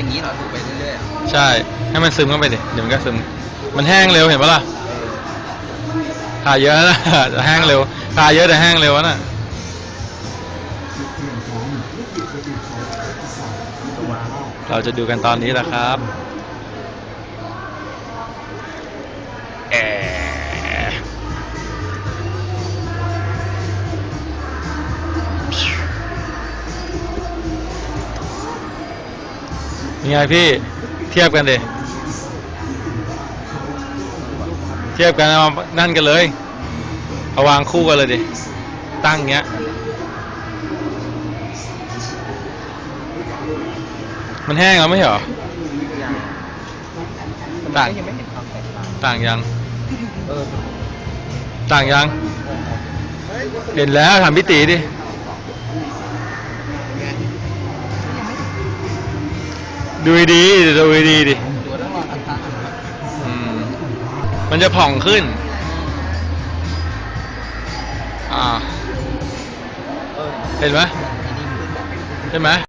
อย่างนี้เหรอถูไปเรื่อยๆอะใช่ ให้มันซึมเข้าไปดิเดี๋ยวมันก็ซึม มันแห้งเร็วเห็นปะล่ะทาเยอะนะแต่แห้งเร็วทาเยอะแต่แห้งเร็วนะเราจะดูกันตอนนี้แหละครับแอ นี่ไงพี่เทียบกันดิเทียบกันเอานั่นกันเลยเอาวางคู่กันเลยดิตั้งเงี้ย มันแห้งแล้วไม่เหรอต่างยังไม่เห็นความแตกต่างต่างยังต่างยังเห็นแล้วถามพี่ตีดิ ดูดีดูดีดิอืมันจะผ่องขึ้น อ่า เห็นไหมเห็นไหม